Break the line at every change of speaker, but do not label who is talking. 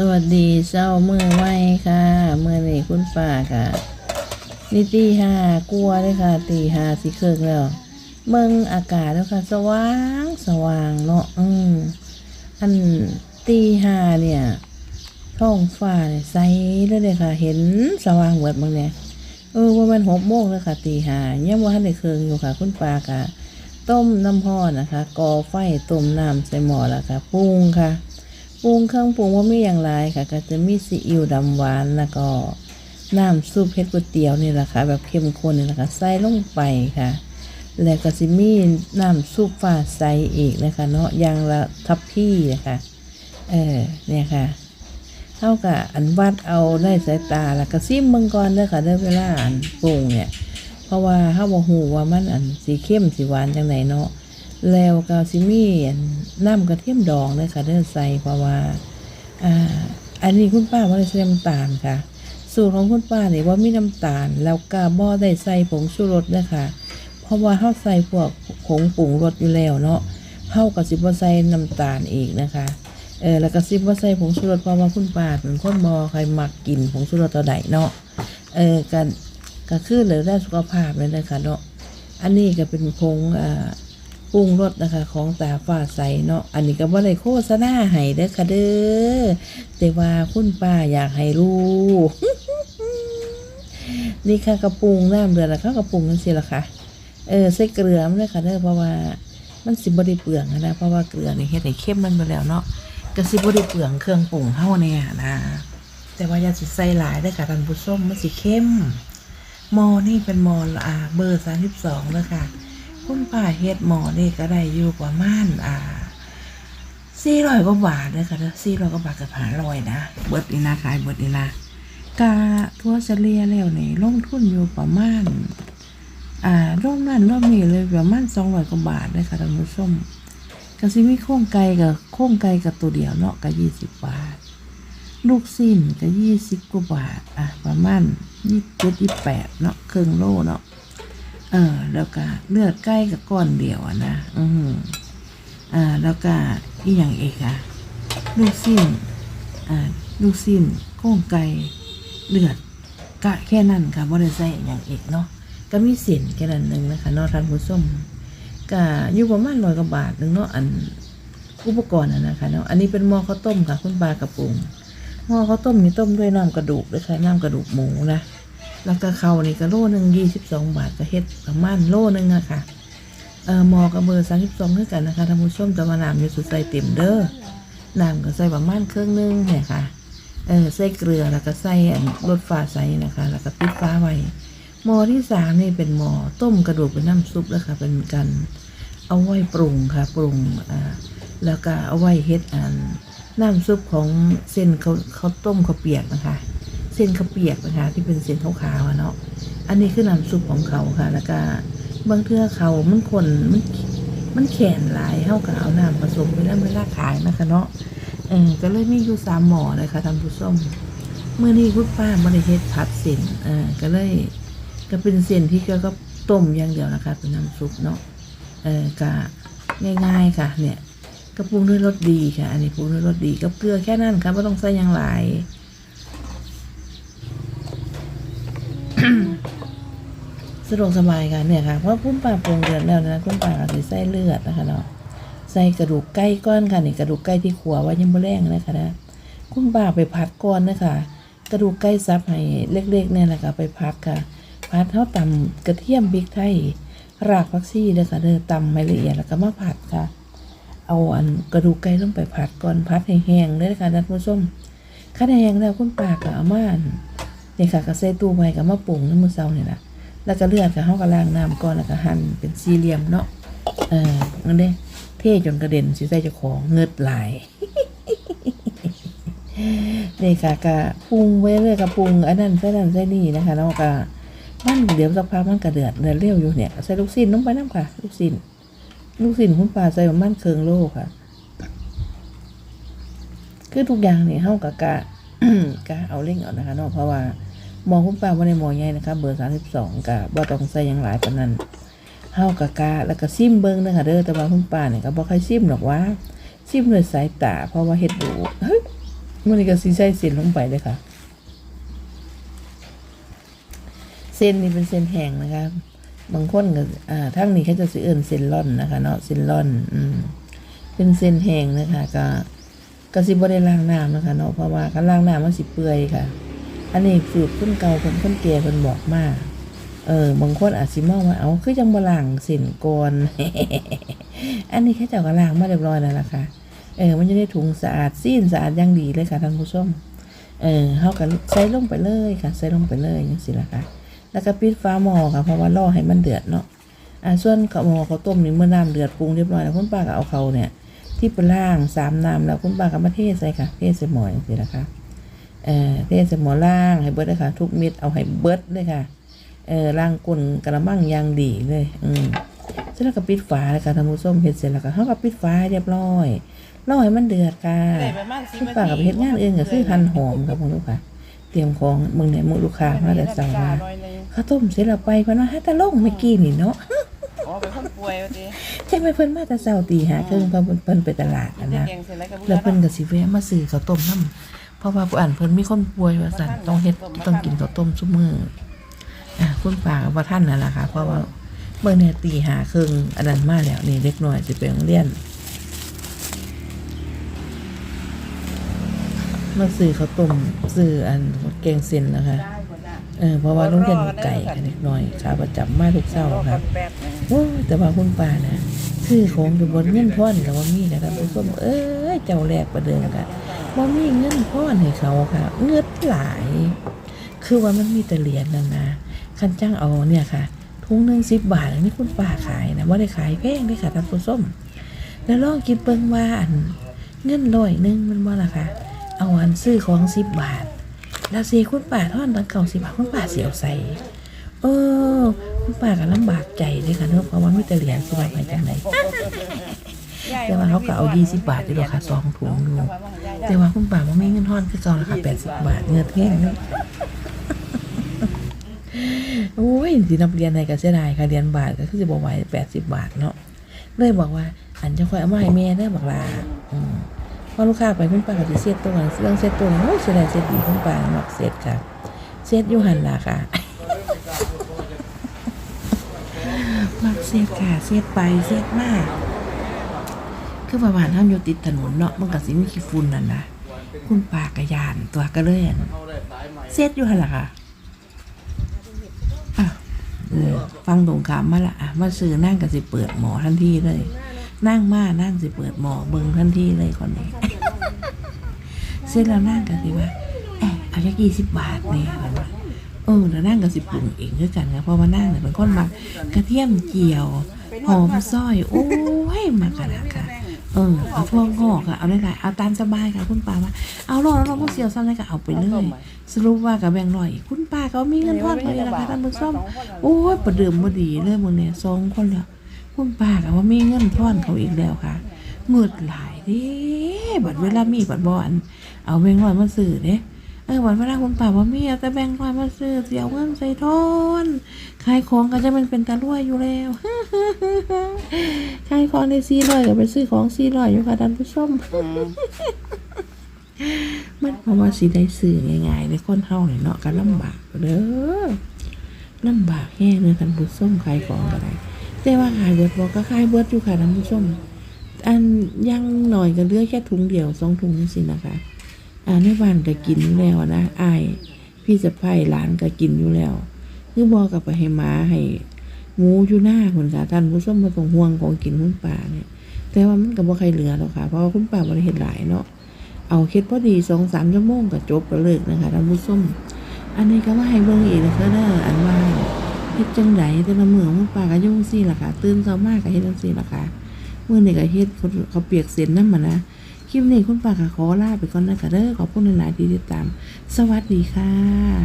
สวัสดีเจ้ามือไว้ค่ะเมื่อนี้คุณป้าค่ะ นี่ตีห้ากลัวเลยค่ะ ตีห้าสิเครื่องแล้วเมืองอากาศแล้วค่ะ สว่างสว่างเนาะอืมอันตีห้าเนี่ยท้องฟ้าเนี่ยใสเลยเลยค่ะ เห็นสว่างเบิดบางเนี่ยเออว่ามันหกโมงแล้วค่ะ ตีห้ายังว่าทันได้เครื่องอยู่ค่ะ คุณป้าค่ะ ต้มน้ำร้อนะคะกอไฟต้มน้ำใส่หม้อแล้วค่ะปรุงค่ะ ปรุงเครื่องปรุงว่าไม่อย่างไรค่ะ ก็จะมีซีอิ๊วดำหวานแล้วก็น้ำซุปเผ็ดก๋วยเตี๋ยวนี่แหละค่ะ แบบเข้มข้นนี่แหละค่ะใส่ลงไปค่ะ แล้วก็จะมีน้ำซุปฟ้าใส่อีกนะคะเนาะอย่างละทัพพี่นะคะเออเนี่ยค่ะเท่ากับอันวัดเอาได้สายตาแล้วก็ซิมมืองก่อนเด้อค่ะเด้อเวลาอันปรุงเนี่ย เพราะว่าเฮาบ่ฮู้ว่ามันอันสีเข้มสีหวานจังไหนเนาะ แล้วก็สิมีนน้ำกระเทียมดองเลยค่ะเด้อใส่เพราะว่าอ่า อันนี้คุณป้าว่าได้ใส่น้ำตาลค่ะ สูตรของคุณป้าเนี่ยว่ามีน้ำตาล แล้วก็บ่ได้ใส่ผงชูรสด้วยค่ะเพราะว่าเฮาใส่พวกผงปรุงรสอยู่แล้วเนาะเฮาก็สิบ่ใส่น้ำตาลอีกนะคะเออแล้วก็สิบว่ใส่ผงชูรสเพราะว่าคุณป้าเป็นคนบ่ใครมักกินผงชูรสตัวใดเนาะเออก็ก็คือเลือได้สุขภาพเลยนะคะเนาะอันนี้ก็เป็นผงอ่า ปรุงรสนะคะ ของตาฟ้าใสเนาะอันนี้ก็บ่ได้โฆษณาให้เด้อค่ะเด้อแต่ว่าคุณป้าอยากให้รู้นี่ค่ะกระปรุงน้ำเดือดแล้วเขากระปรุงนั่นสิละค่ะเออใส่เกลือมันเลยค่ะเด้อเพราะว่ามันสิบ่ได้เปลืองนะเพราะว่าเกลือนี่เฮ็ดให้เข้มมันไปแล้วเนาะก็สิบ่ได้เปลืองเครื่องปรุงเฮาเนี่ยนะแต่ว่าอย่าสิใส่หลายเด้อค่ะท่านผู้ชมมันสิเข้มมอนี่เป็นมออ่าเบอร์32เด้องเลยค่ะ คุณป้าเฮ็ดหมอนี่ก็ได้อยู่ประมาณอ่าสี่ร้อยกว่าบาทเลยค่ะสี่ร้อยกว่าบาทกับหาร้อยนะเบิดนี่นะขายเบิดนี่นะกาทั่วเฉลี่ยแล้วนี่ลงทุนอยู่ประมาณอ่าร่วมนั่นร่วมนี่เลยประมาณสองร้อยกว่าบาทเลยค่ะท่านผู้ชมก็สิมีโครงไก่กับโครงไก่กับตัวเดียวเนาะก็ยี่สิบบาท ลูกสิ้นก็ยี่สิบกว่าบาทอะประมาณยี่สิบเจ็ดยี่แปดเนาะครึ่งโลเนาะ เออ แล้วก็เลือดใกล้กับก้อนเดียวอะนะอืออ่า แล้วก็อีอย่างเอกอะลูกสิ้นอ่าลูกสิ้นโค้งไก่เลือดกะแค่นั้นค่ะบ่ได้ใส่อย่างเอกเนาะก็มีเส้นแค่นั้นหนึ่งนะคะนอท่านผู้ชมก็อยู่ประมาณร้อยกว่าบาทหนึ่งเนาะอันอุปกรณ์อะนะคะเนาะอันนี้เป็นหม้อข้าวต้มค่ะ คุณปลากระปุงหม้อข้าวต้มนี่ต้มด้วยน้ำกระดูกด้วยค่ะน้ำกระดูกหมูนะ แล้วก็เขานี่ก็โลหนึ่งยี่สิบสองบาทก็เฮ็ดประมาณโลหนึ่งอะค่ะเออหมอกับเบอร์สามสิบสองด้วยกันนะคะท่านผู้ชมแต่ว่าน้ำอยู่สุดใส่เต็มเด้อน้ำก็ใส่ประมาณครึ่องหนึงเนี่ยค่ะเออใส่เกลือแล้วก็ใส่รสฟ้าใส่นะคะ แล้วก็ปิดฟ้าไว้หมอที่สามนี่เป็นหมอต้มกระดูกเป็นน้ำซุปแล้วค่ะเป็นการเอาไว้ปรุงค่ะปรุงอ่าแล้วก็เอาไว้เฮ็ดอันน้ำซุปของเส้นเขาเขาต้มเขาเปียกนะคะ เส้นข้าวเปียกนะคะ ที่เป็นเส้นขาวๆเนาะอันนี้คือน้ำซุปของเขาค่ะ แล้วก็บางเทื่อเขามันคนมันมันแข็งหลายเท่ากับเอาน้ำผสมไปแล้วเวลาขายนะคะเนาะเออก็เลยมีอยู่สามหมอเลยค่ะท่านผู้ชมเมื่อนี้คุณป้าบริเฮ็ดผัดเส้นเออก็เลยก็เป็นเส้นที่เกี่ยวกับต้มอย่างเดียวนะคะ เป็นน้ำซุปเนาะเออก็ง่าย ๆค่ะ เนี่ยก็ปรุงด้วยรสดีค่ะ อันนี้ปรุงด้วยรสดีกับเกลือแค่นั้นค่ะไม่ต้องใส่ยังหลาย สะดวกสบายค่ะเนี่ยค่ะเพราะคุณป้าปรุงเดือดแล้วนะคุณป้าก็สิใส่เลือดนะคะเนาะใส่กระดูกไก่ก้อนค่ะนี่กระดูกไก่ที่ขัวไว้ยังบ่แรงนะคะนะคุณป้าไปผัดก่อนนะคะกระดูกไก่ซับให้เล็กๆเนี่ยนะคะไปผัดค่ะผัดเท่าตำกระเทียมพริกไทยรากผักชีเด้อค่ะเด้อตำให้ละเอียดแล้วก็มาผัดค่ะ เอาอันกระดูกไก่ลงไปผัดก่อนผัดให้แห้งเลยนะคะท่านผู้ชมคัดแห้งแล้วคุณป้าก็เอามา นนี่ค่ะก็ใส่ตู้ไว้ก็มาปรุงในมื้อเช้านี่ล่ะแล้วก็เลือดกับเฮาก็ล้างน้ำก่อนแล้วก็หั่นเป็นสี่เหลี่ยมเนาะเออนั่นเด้เท่จนกระเด็นสิใส่เจ้าของเงือดไหลายนี่ค่ะก็ปรุงไว้เรื่อยกับปรุงอันนั้นใส่นั่นใส่นี่นะคะแล้วก็มันเดี๋ยวสักพักมันก็เดือดเดือดเร็วอยู่เนี่ยใส่ลูกชิ้นลงไปน้ำค่ะ ลูกชิ้นลูกชิ้นคุณป้าใส่มาณเคืองโลค่ะ คือทุกอย่างเนี่ยเฮากับกะกะเอาเร่งเอานะคะเนาะเพราะว่า หมอคุณป้าว่าในหมอใหญ่นะคะเบอร์สามสิบสองกะบ่ต้องใส่ยังหลายปานนั้นเฮากะกะแล้วก็ซิมเบิ่งนะคะเด้อแต่ว่าคุณป้าเนี่ยก็บ่ค่อยซิมหรอกว่าซิมด้วยสายตาเพราะว่าเฮ็ดดูเฮ้ยมันก็สิใส่เส้นลงไปเลยค่ะ เส้นนี้เป็นเส้นแห้งนะคะบางคนก็อ่าทั้งนี้เขาจะสิเอิ้นเส้นร่อนนะคะ เนาะเส้นร่อนอืมเป็นเส้นแห้งนะคะ ก็ก็สิบ่ได้ล้างน้ำนะคะ เนาะเพราะว่าการล้างน้ำมันสิเปื่อยค่ะ อันนี้สูตรคนเก่าคนคนแก่คนบอกมาเออบางคนอาจสิมองว่าเอาคือจังบล้างส้นกอนอันนี้แค่เจ้าก็ล้างมาเรียบร้อยแล้วล่ะค่ะเออมันจะได้ถุงสะอาดซีนสะอาดอย่างดีเลยค่ะท่านผู้ชมเออเฮาก็ใส่ลงไปเลยค่ะใส่ลงไปเลยจังซี่ล่ะค่ะ แล้วก็ปิดฟ้าหม้อค่ะเพราะว่ารอให้มันเดือดเนาะอ่าส่วนข้าวหม้อข้าวต้มนี่เมื่อน้ำเดือดปรุงเรียบร้อยแล้วคุณป้าก็เอาเขาเนี่ย ที่ไปล่างสามน้ำแล้วคุณป้าก็มาเทใส่ค่ะเทใส่หม้อจังซี่ล่ะค่ะ เออเทใส่หม้อล่างให้เบิดเลยค่ะ ทุกเม็ดเอาให้เบิดเลยค่ะเออล่างก้นกระมังอย่างดีเลย อืมเสร็จแล้วก็ปิดฝาเลยค่ะท่านผู้ชมเฮ็ดเสร็จแล้วก็เฮาก็ปิดฝาให้เรียบร้อยรอให้มันเดือดค่ะ
ได้ประมาณ10
คุณป้ากับเฮ็ดงานอื่นก็คือหั่นหอมครับคุณลูกค่ะเตรียมของมึงเนี่ยมึงลูกค้ามาแต่สั่งมาข้าวต้มเสร็จแล้วไปเพิ่นว่าฮะตะลงเมื่อกี้นี่เนาะ
อ๋อเป็นคนป่วยว่าติ
ใช่ไหมเพิ่นมาแต่เช้าตีหาครึ่งเพิ่นเพิ่นไปตลาด
จะ
นะนะ
แกงเสร็จแล้วก็
แล้วเพิ่นก็สิแวะมาซื้อข้าวต้มนำ เพราะว่าผู้อ่านเพิ่นมีคนป่วยว่าซั่นต้องเฮ็ดต้องกินข้าวต้มซุมื้ออะคุณป้าก็บ่ทันนั่นล่ะค่ะ เพราะว่าเมื่อเนี่ยตีหาครึ่งอันนั้นมาแล้วนี่เด็กน้อยสิไปโรงเรียนมาซื้อข้าวต้มซื้ออันแกงเส้นนะคะเออเพราะว่าโรงเรียนอยู่ไก่ค่ะเล็กน้อยขาประจำมาทุกเช้าครับ
แป๊บ
โอ้ยแต่ว่าคุณป้านะซื้อของอยู่บนเงินพ่อนกับว่ามีนะครับผู้ชมเอ้ยเจ้าแรกประเดิมค่ะ ว่ามีเงินพ่อนให้เขาค่ะ เงินหลาย คือว่ามันมีแต่เหรียญนั่นนะคันจ้างเอาเนี่ยค่ะ ทุงหนึ่งสิบบาทอันนี้คุณป้าขายนะว่าได้ขายแพงเลยค่ะท่านผู้ม แล้วลองคิดเบิ่งว่าอันเงินร้อยหนึ่งมันว่าล่ะค่ะ เอาอันซื้อของสิบบาท แล้วสิคุณป้าทอนตังเก่าสิบบาทคุณป้าเสียวใส่เออคุณป้าก็ลำบากใจเลยค่ะเนอะเพราะว่ามีแต่เหรียญสิบาทไปจากไหน แต่ว่าเขาก็เอายี่สิบบาทอยู่หรอกค่ะสองถุงดูแต่ว่าคุณป้าว่าไม่เงินทอนคือเก่าราคาแปดสิบบาทเงินแค่นี้โอ้ยสินับเรียนในก็เสียดายค่ะเรียนบาทก็คือจะบอกไหวแปดสิบบาทเนาะเลยบอกว่า อันจะคอยเอามาให้แม่ได้อบอกลาอืมพอลูกค้าไปคุณป้าก็จะเสียตัวเรื่องเสียตัวโอ้ยเสียดายเสียดีคุณป้ามักเสียค่ะเสียอยู่หันล่ะค่ะมักเสียดค่ะเสียดไปเสียดมาก คือประมาณท่านอยู่ติดถนนเนาะมันก็สิมีขี้ฝุ่นนั่นนะคุณปากกระยานตัวก็เลยอั่นเสียดอยู่หั่นล่ะค่ะอะเออฟังตรงขามมาละอะมาซื้อนั่งก็สิเปิดหมอทันทีเลย นั่งมานั่งสิเปิดหมอเบิ่งทันทีเลยคนนี้เสร็จแล้วนั่งก็สิว่าเอะเอาแค่กี่สิบบาทเนี่ยมันว่าเออแล้วนั่งกับสิปรุงเองด้วยกันครับเพราะว่านั่งเนี่ยเป็นคนมักกระเทียมเจียว หอมซอย โอ้ยมากขนาค่ะ เออเอาทั่วงอกค่ะเอาได้ค่ะเอาตามสบายค่ะคุณป้าว่าเอาลองแล้วเราก็เสียวซ้ำเลยก็เอาไปเลยสรุปว่ากับแบงค์ร้อยคุณป้าก็มีเงินทอนไปแล้วค่ะท่านผู้ชมโอ้ยประเดิมบ่ดีเลยมึงเนี่ยสองคนแล้วคุณป้าก็ว่ามีเงินทอนเขาอีกแล้วค่ะเงิดหลายเด้บัดเวลามีบัดบออันเอาแบงค์ร้อยมาซื้อเด้เออวันเวลาคุณป่าว่ามีเอาแต่แบ่งค์ร้อยมาซื้อเสียวเงินใส่ทอนขายของก็จะมันเป็นตาลวยอยู่แล้ว ขายของในซีร้อยก็ไปซื้อของซีร้อยอยู่ค่ะท่านผู้ชม มันเพราะว่าสีได้ซื้อง่ายๆในคนเฮาเนี่ยเนาะก็ลำบากเด้อลำบากแห้งเลยท่านผู้ชมขายของก็ได้แต่ว่าขายเบิดบอกก็ขายเบิดอยู่ค่ะท่านผู้ชม อันยังหน่อยก็เหลือแค่ถุงเดียวสองถุงนี่สินะคะ อ่าในบ้านก็กินอยู่แล้วนะอาย พี่สะพ้ายหลานก็กินอยู่แล้ว คือบอกกับไปให้หมาให้ หมูอยู่หน้าคนค่ะท่านผู้ชมมาตรงห่วงของกินคุณป่าเนี่ย แต่ว่ามันก็บ่ใครเหลือหรอกค่ะ เพราะว่าคุณป่าบริเห็นหลายเนาะเอาเค็ดพอดีสองสามชั่วโมงก็จบก็เลิกนะคะท่านผู้ชมอันนี้ก็ว่าให้เบิ่งอีกนะคะเด้ออันว่าเฮ็ดจังไดแต่ละมื้อคุณป่าก็ยุ่งซี่ล่ะค่ะ ตื่นเช้ามากก็เฮ็ดจังซี่ล่ะค่ะมื้อนี้ก็เฮ็ดเขาเปียกเส้นนำมานะคลิปนี้คุณป้าก็ขอลาไปก่อนนะคะเด้อขอบคุณหลายๆที่ติดตาม สวัสดีค่ะ